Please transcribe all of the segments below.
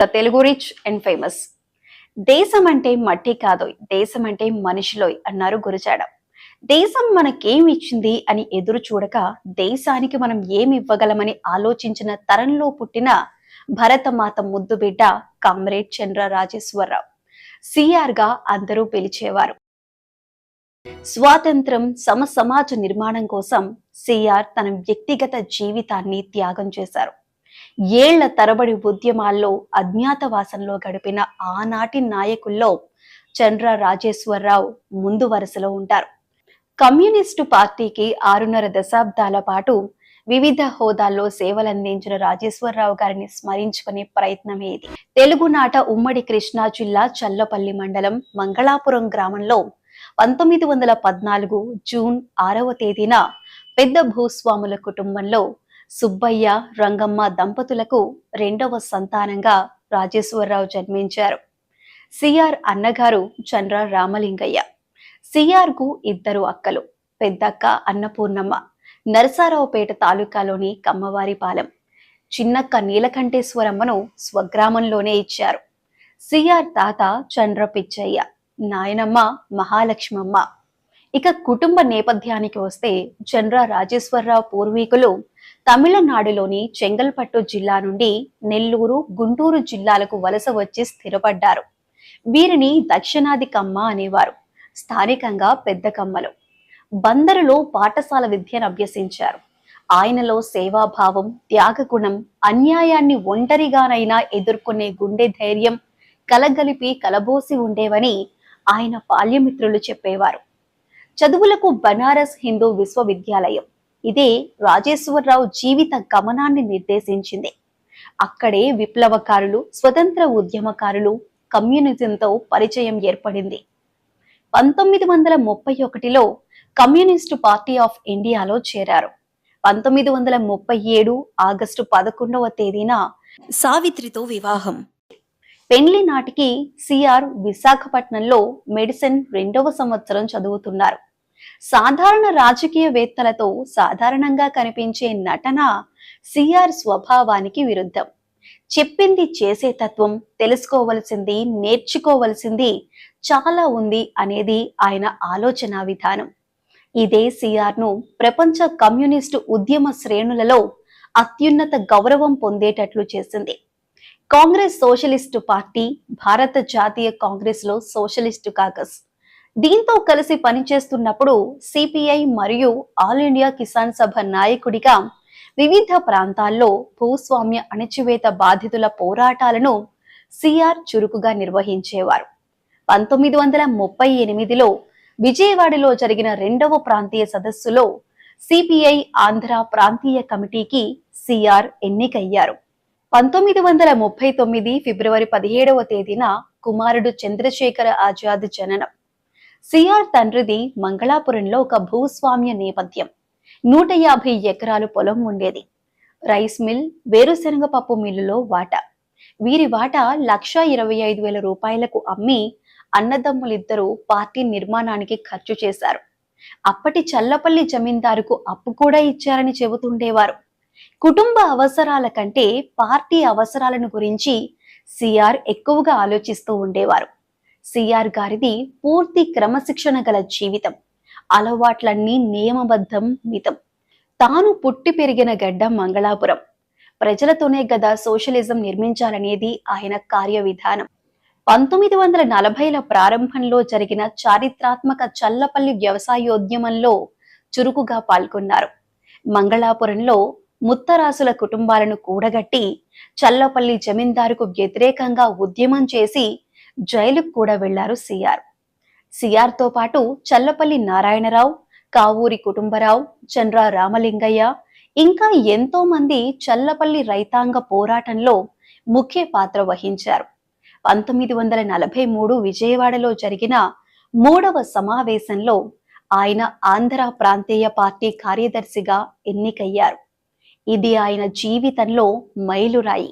The Telugu rich and famous దేశం అంటే మట్టి కాదోయ్ దేశం అంటే మనిషిలోయ్ అన్నారు గురజాడ దేశం మనకేమి ఇచ్చింది అని ఎదురు చూడక దేశానికి మనం ఏమి ఇవ్వగలమని ఆలోచించిన తరంలో పుట్టిన భరతమాత ముద్దు బిడ్డ కామ్రేడ్ చంద్ర రాజేశ్వరరావు. సిఆర్గా అందరూ పిలిచేవారు. స్వాతంత్రం సమ సమాజ నిర్మాణం కోసం సిఆర్ తన వ్యక్తిగత జీవితాన్ని త్యాగం చేశారు. ఏళ్ళ తరబడి ఉద్యమాల్లో అజ్ఞాతవాసంలో గడిపిన ఆనాటి నాయకుల్లో చంద్ర రాజేశ్వరరావు ముందు వరుసలో ఉంటారు. కమ్యూనిస్టు పార్టీకి ఆరున్నర దశాబ్దాల పాటు వివిధ హోదాల్లో సేవలందించిన రాజేశ్వరరావు గారిని స్మరించుకునే ప్రయత్నమే ఇది. తెలుగునాట ఉమ్మడి కృష్ణా జిల్లా చల్లపల్లి మండలం మంగళాపురం గ్రామంలో పంతొమ్మిది వందల పద్నాలుగు జూన్ ఆరవ తేదీన పెద్ద భూస్వాముల కుటుంబంలో సుబ్బయ్య రంగమ్మ దంపతులకు రెండవ సంతానంగా రాజేశ్వరరావు జన్మించారు. సిఆర్ అన్నగారు చంద్ర రామలింగయ్య. సిఆర్కు ఇద్దరు అక్కలు పెద్దక్క అన్నపూర్ణమ్మ. నరసారావుపేట తాలూకాలోని కమ్మవారిపాలెం. చిన్నక్క నీలకంఠేశ్వరమ్మను స్వగ్రామంలోనే ఇచ్చారు. సిఆర్ తాత చంద్ర పిచ్చయ్య నాయనమ్మ మహాలక్ష్మమ్మ. ఇక కుటుంబ నేపథ్యానికి వస్తే చంద్ర రాజేశ్వరరావు పూర్వీకులు తమిళనాడులోని చెంగల్పట్టు జిల్లా నుండి నెల్లూరు గుంటూరు జిల్లాలకు వలస వచ్చి స్థిరపడ్డారు. వీరిని దక్షిణాది కమ్మ అనేవారు. స్థానికంగా పెద్ద కమ్మలు. బందరులో పాఠశాల విద్యను అభ్యసించారు. ఆయనలో సేవాభావం త్యాగగుణం అన్యాయాన్ని ఒంటరిగానైనా ఎదుర్కొనే గుండె ధైర్యం కలగలిపి కలబోసి ఉండేవని ఆయన బాల్యమిత్రులు చెప్పేవారు. చదువులకు బనారస్ హిందూ విశ్వవిద్యాలయం. ఇదే రాజేశ్వరరావు జీవిత గమనాన్ని నిర్దేశించింది. అక్కడే విప్లవకారులు స్వతంత్ర ఉద్యమకారులు కమ్యూనిజంతో పరిచయం ఏర్పడింది. పంతొమ్మిది వందల ముప్పై ఒకటిలో కమ్యూనిస్టు పార్టీ ఆఫ్ ఇండియాలో చేరారు. పంతొమ్మిది వందల ముప్పై ఏడు ఆగస్టు పదకొండవ తేదీన సావిత్రితో వివాహం. పెండ్లి నాటికి సిఆర్ విశాఖపట్నంలో మెడిసిన్ రెండవ సంవత్సరం చదువుతున్నారు. సాధారణ రాజకీయవేత్తలతో సాధారణంగా కనిపించే నటన సిఆర్ స్వభావానికి విరుద్ధం. చెప్పింది చేసే తత్వం తెలుసుకోవలసింది నేర్చుకోవలసింది చాలా ఉంది అనేది ఆయన ఆలోచన విధానం. ఇదే సిఆర్ను ప్రపంచ కమ్యూనిస్టు ఉద్యమ శ్రేణులలో అత్యున్నత గౌరవం పొందేటట్లు చేసింది. కాంగ్రెస్ సోషలిస్టు పార్టీ భారత జాతీయ కాంగ్రెస్లో సోషలిస్టు కాకస్. దీంతో కలిసి పనిచేస్తున్నప్పుడు సిపిఐ మరియు ఆల్ ఇండియా కిసాన్ సభ నాయకుడిగా వివిధ ప్రాంతాల్లో భూస్వామ్య అణచివేత బాధితుల పోరాటాలను సిఆర్ చురుకుగా నిర్వహించేవారు. పంతొమ్మిది వందల ముప్పై ఎనిమిదిలో విజయవాడలో జరిగిన రెండవ ప్రాంతీయ సదస్సులో సిపిఐ ఆంధ్ర ప్రాంతీయ కమిటీకి సిఆర్ ఎన్నికయ్యారు. పంతొమ్మిది వందల ముప్పై తొమ్మిది ఫిబ్రవరి పదిహేడవ తేదీన కుమారుడు చంద్రశేఖర ఆజాద్ జననం. సిఆర్ తండ్రిది మంగళాపురంలో ఒక భూస్వామ్య నేపథ్యం. నూట యాభై ఎకరాలు పొలం ఉండేది. రైస్ మిల్ వేరుశనగ పప్పు మిల్లులో వాటా. వీరి వాటా లక్ష ఇరవై ఐదు వేల రూపాయలకు అమ్మి అన్నదమ్ములిద్దరూ పార్టీ నిర్మాణానికి ఖర్చు చేశారు. అప్పటి చల్లపల్లి జమీందారుకు అప్పు కూడా ఇచ్చారని చెబుతుండేవారు. కుటుంబ అవసరాల కంటే పార్టీ అవసరాలను గురించి సిఆర్ ఎక్కువగా ఆలోచిస్తూ ఉండేవారు. సిఆర్ గారిది పూర్తి క్రమశిక్షణ గల జీవితం అలవాట్లన్నీ నియమబద్ధం మితం. తాను పుట్టి పెరిగిన గడ్డ మంగళాపురం. ప్రజలతోనే గదా సోషలిజం నిర్మించాలనేది ఆయన కార్య విధానం పంతొమ్మిది వందల నలభైల ప్రారంభంలో జరిగిన చారిత్రాత్మక చల్లపల్లి వ్యవసాయోద్యమంలో చురుకుగా పాల్గొన్నారు. మంగళాపురంలో ముత్తరాసుల కుటుంబాలను కూడగట్టి చల్లపల్లి జమీందారుకు వ్యతిరేకంగా ఉద్యమం చేసి జైలుకు కూడా వెళ్ళారు సిఆర్. సిఆర్తో పాటు చల్లపల్లి నారాయణరావు కావూరి కుటుంబరావు చంద్ర రామలింగయ్య ఇంకా ఎంతో మంది చల్లపల్లి రైతాంగ పోరాటంలో ముఖ్య పాత్ర వహించారు. పంతొమ్మిది వందల నలభై మూడు విజయవాడలో జరిగిన మూడవ సమావేశంలో ఆయన ఆంధ్ర ప్రాంతీయ పార్టీ కార్యదర్శిగా ఎన్నికయ్యారు. ఇది ఆయన జీవితంలో మైలురాయి.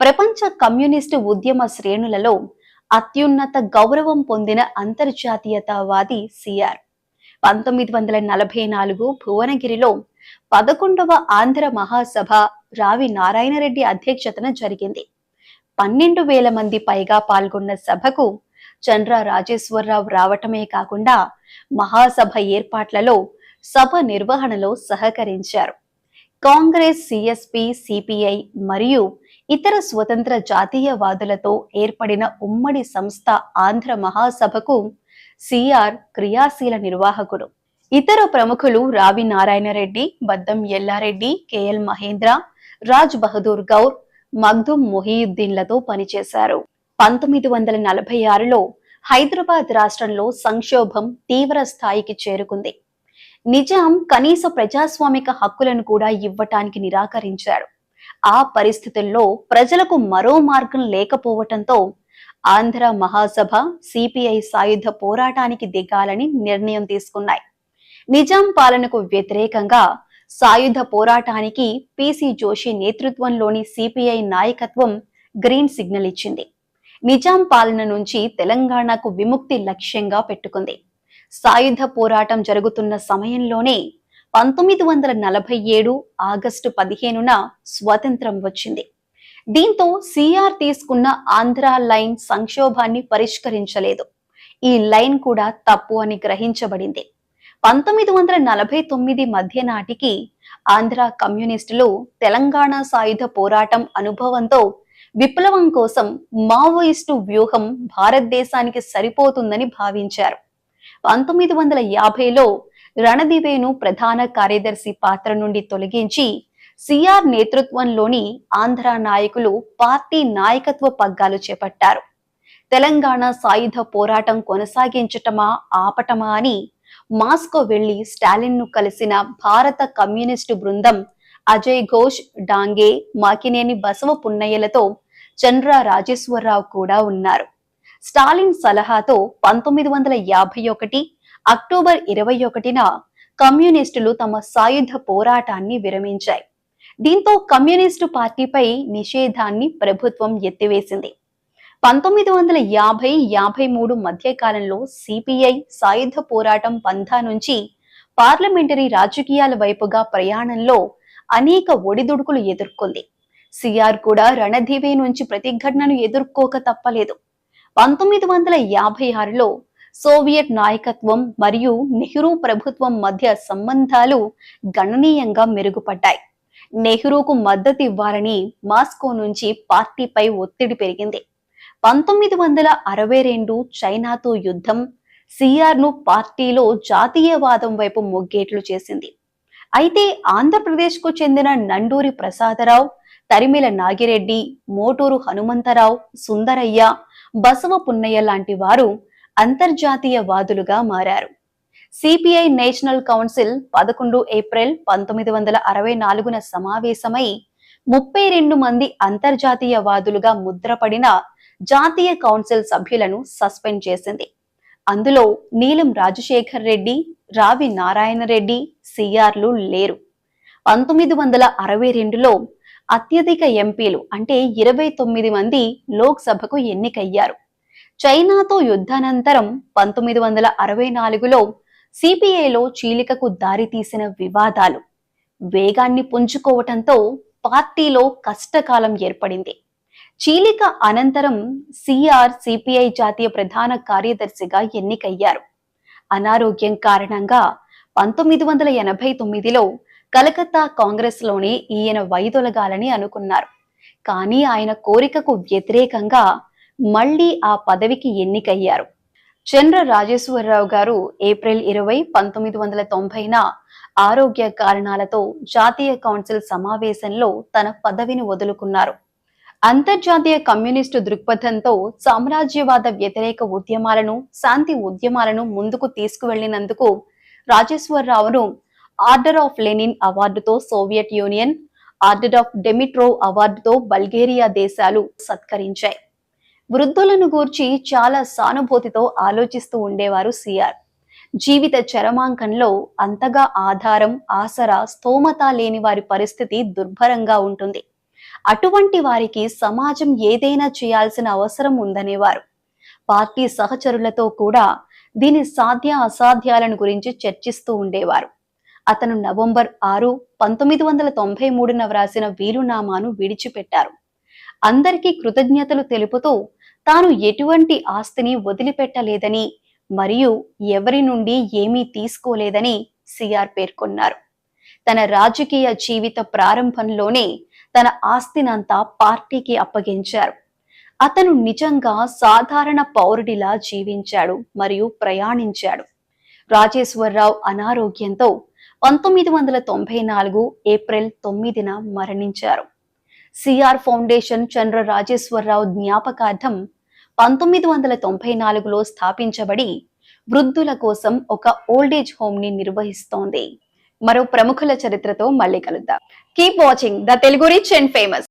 ప్రపంచ కమ్యూనిస్టు ఉద్యమ శ్రేణులలో అత్యున్నత గౌరవం పొందిన అంతర్జాతీయతావాది సిఆర్. పంతొమ్మిది వందల నలభై నాలుగు భువనగిరిలో పదకొండవ ఆంధ్ర మహాసభ రావి నారాయణరెడ్డి అధ్యక్షతన జరిగింది. పన్నెండు వేల మంది పైగా పాల్గొన్న సభకు చంద్ర రాజేశ్వరరావు రావటమే కాకుండా మహాసభ ఏర్పాట్లలో సభ నిర్వహణలో సహకరించారు. కాంగ్రెస్ సిఎస్పి సిపిఐ మరియు ఇతర స్వతంత్ర జాతీయవాదులతో ఏర్పడిన ఉమ్మడి సంస్థ ఆంధ్ర మహాసభకు సిఆర్ క్రియాశీల నిర్వాహకుడు. ఇతర ప్రముఖులు రావి నారాయణరెడ్డి బద్దం ఎల్లారెడ్డి కెఎల్ మహేంద్ర రాజ్ బహదూర్ గౌర్ మగ్దుమ్ మొహీయుద్దీన్లతో పనిచేశారు. పంతొమ్మిది వందల నలభై ఆరులో హైదరాబాద్ రాష్ట్రంలో సంక్షోభం తీవ్ర స్థాయికి చేరుకుంది. నిజాం కనీస ప్రజాస్వామిక హక్కులను కూడా ఇవ్వటానికి నిరాకరించాడు. ఆ పరిస్థితుల్లో ప్రజలకు మరో మార్గం లేకపోవటంతో ఆంధ్ర మహాసభ సిపిఐ సాయుధ పోరాటానికి దిగాలని నిర్ణయం తీసుకున్నాయి. నిజాం పాలనకు వ్యతిరేకంగా సాయుధ పోరాటానికి పిసి జోషి నేతృత్వంలోని సిపిఐ నాయకత్వం గ్రీన్ సిగ్నల్ ఇచ్చింది. నిజాం పాలన నుంచి తెలంగాణకు విముక్తి లక్ష్యంగా పెట్టుకుంది. సాయుధ పోరాటం జరుగుతున్న సమయంలోనే పంతొమ్మిది వందల నలభై ఏడు ఆగస్టు పదిహేనున స్వాతంత్రం వచ్చింది. దీంతో సిఆర్ తీసుకున్న ఆంధ్ర లైన్ సంక్షోభాన్ని పరిష్కరించలేదు. ఈ లైన్ కూడా తప్పు అని గ్రహించబడింది. పంతొమ్మిది వందల నలభై తొమ్మిది మధ్య నాటికి ఆంధ్ర కమ్యూనిస్టులు తెలంగాణ సాయుధ పోరాటం అనుభవంతో విప్లవం కోసం మావోయిస్టు వ్యూహం భారతదేశానికి సరిపోతుందని భావించారు. పంతొమ్మిది వందల యాభైలో రణదివేను ప్రధాన కార్యదర్శి పాత్ర నుండి తొలగించి సిఆర్ నేతృత్వంలోని ఆంధ్ర నాయకులు పార్టీ నాయకత్వ పగ్గాలు చేపట్టారు. తెలంగాణ సాయుధ పోరాటం కొనసాగించటమా ఆపటమా అని మాస్కో వెళ్ళి స్టాలిన్ను కలిసిన భారత కమ్యూనిస్టు బృందం అజయ్ ఘోష్ డాంగే మాకినేని బసవ పున్నయ్యలతో చంద్ర రాజేశ్వరరావు కూడా ఉన్నారు. స్టాలిన్ సలహాతో పంతొమ్మిది వందల యాభై ఒకటి అక్టోబర్ ఇరవై ఒకటిన కమ్యూనిస్టులు తమ సాయుధ పోరాటాన్ని విరమించాయి. దీంతో కమ్యూనిస్టు పార్టీపై నిషేధాన్ని ప్రభుత్వం ఎత్తివేసింది. పంతొమ్మిది వందల యాభై యాభై మూడు మధ్యకాలంలో సిపిఐ సాయుధ పోరాటం పంథా నుంచి పార్లమెంటరీ రాజకీయాల వైపుగా ప్రయాణంలో అనేక ఒడిదుడుకులు ఎదుర్కొంది. సిఆర్ కూడా రణధీవే నుంచి ప్రతిఘటనను ఎదుర్కోక తప్పలేదు. పంతొమ్మిది వందల యాభై ఆరులో సోవియట్ నాయకత్వం మరియు నెహ్రూ ప్రభుత్వం మధ్య సంబంధాలు గణనీయంగా మెరుగుపడ్డాయి. నెహ్రూకు మద్దతు ఇవ్వాలని మాస్కో నుంచి పార్టీపై ఒత్తిడి పెరిగింది. పంతొమ్మిది వందల అరవై రెండు చైనాతో యుద్ధం సిఆర్ను పార్టీలో జాతీయవాదం వైపు మొగ్గేట్లు చేసింది. అయితే ఆంధ్రప్రదేశ్కు చెందిన నండూరి ప్రసాదరావు తరిమిల నాగిరెడ్డి మోటూరు హనుమంతరావు సుందరయ్య బసవ పున్నయ్య లాంటి వారు అంతర్జాతీయ వాదులుగా మారారు. సిపిఐ నేషనల్ కౌన్సిల్ పదకొండు ఏప్రిల్ పంతొమ్మిది వందల అరవై నాలుగున సమావేశమై ముప్పై రెండు మంది అంతర్జాతీయ వాదులుగా ముద్రపడిన జాతీయ కౌన్సిల్ సభ్యులను సస్పెండ్ చేసింది. అందులో నీలం రాజశేఖర్ రెడ్డి రావి నారాయణ రెడ్డి సిఆర్లు లేరు. పంతొమ్మిది వందల అరవై రెండులో అత్యధిక ఎంపీలు అంటే ఇరవై తొమ్మిది మంది లోక్సభకు ఎన్నికయ్యారు. చైనాతో యుద్ధానంతరం పంతొమ్మిది వందల అరవై నాలుగులో సిపిఐలో చీలికకు దారితీసిన వివాదాలు వేగాన్ని పుంజుకోవటంతో పార్టీలో కష్టకాలం ఏర్పడింది. చీలిక అనంతరం సిఆర్ సిపిఐ జాతీయ ప్రధాన కార్యదర్శిగా ఎన్నికయ్యారు. అనారోగ్యం కారణంగా పంతొమ్మిది వందల ఎనభై తొమ్మిదిలో కలకత్తా కాంగ్రెస్లోనే ఈయన వైదొలగాలని అనుకున్నారు. కానీ ఆయన కోరికకు వ్యతిరేకంగా మళ్ళీ ఆ పదవికి ఎన్నికయ్యారు. చంద్ర రాజేశ్వరరావు గారు ఏప్రిల్ ఇరవై పంతొమ్మిది వందల తొంభైన ఆరోగ్య కారణాలతో జాతీయ కౌన్సిల్ సమావేశంలో తన పదవిని వదులుకున్నారు. అంతర్జాతీయ కమ్యూనిస్టు దృక్పథంతో సామ్రాజ్యవాద వ్యతిరేక ఉద్యమాలను శాంతి ఉద్యమాలను ముందుకు తీసుకువెళ్ళినందుకు రాజేశ్వరరావును order of Lenin అవార్డుతో Soviet union order of Dimitrov అవార్డుతో Bulgaria దేశాలు సత్కరించాయి. వృద్ధులను గూర్చి చాలా సానుభూతితో ఆలోచిస్తూ ఉండేవారు సిఆర్. జీవిత చరమాంకంలో అంతగా ఆధారం ఆసరా స్తోమత లేని వారి పరిస్థితి దుర్భరంగా ఉంటుంది. అటువంటి వారికి సమాజం ఏదైనా చేయాల్సిన అవసరం ఉందనేవారు. పార్టీ సహచరులతో కూడా దీని సాధ్య అసాధ్యాలను గురించి చర్చిస్తూ ఉండేవారు. అతను నవంబర్ ఆరు పంతొమ్మిది వందల తొంభై మూడున వ్రాసిన వీలునామాను విడిచిపెట్టారు. అందరికీ కృతజ్ఞతలు తెలుపుతూ తాను ఎటువంటి ఆస్తిని వదిలిపెట్టలేదని మరియు ఎవరి నుండి ఏమీ తీసుకోలేదని సిఆర్ పేర్కొన్నారు. తన రాజకీయ జీవిత ప్రారంభంలోనే తన ఆస్తినంతా పార్టీకి అప్పగించారు. అతను నిజంగా సాధారణ పౌరుడిలా జీవించాడు మరియు ప్రయాణించాడు. రాజేశ్వరరావు అనారోగ్యంతో పంతొమ్మిది వందల తొంభై నాలుగు ఏప్రిల్ తొమ్మిదిన మరణించారు. సిఆర్ ఫౌండేషన్ చంద్ర రాజేశ్వరరావు జ్ఞాపకార్థం పంతొమ్మిది వందల తొంభై నాలుగులో స్థాపించబడి వృద్ధుల కోసం ఒక ఓల్డేజ్ హోమ్ని నిర్వహిస్తోంది. మరో ప్రముఖుల చరిత్రతో మళ్ళీ కలుద్దాం. Keep watching the Telugu rich and famous.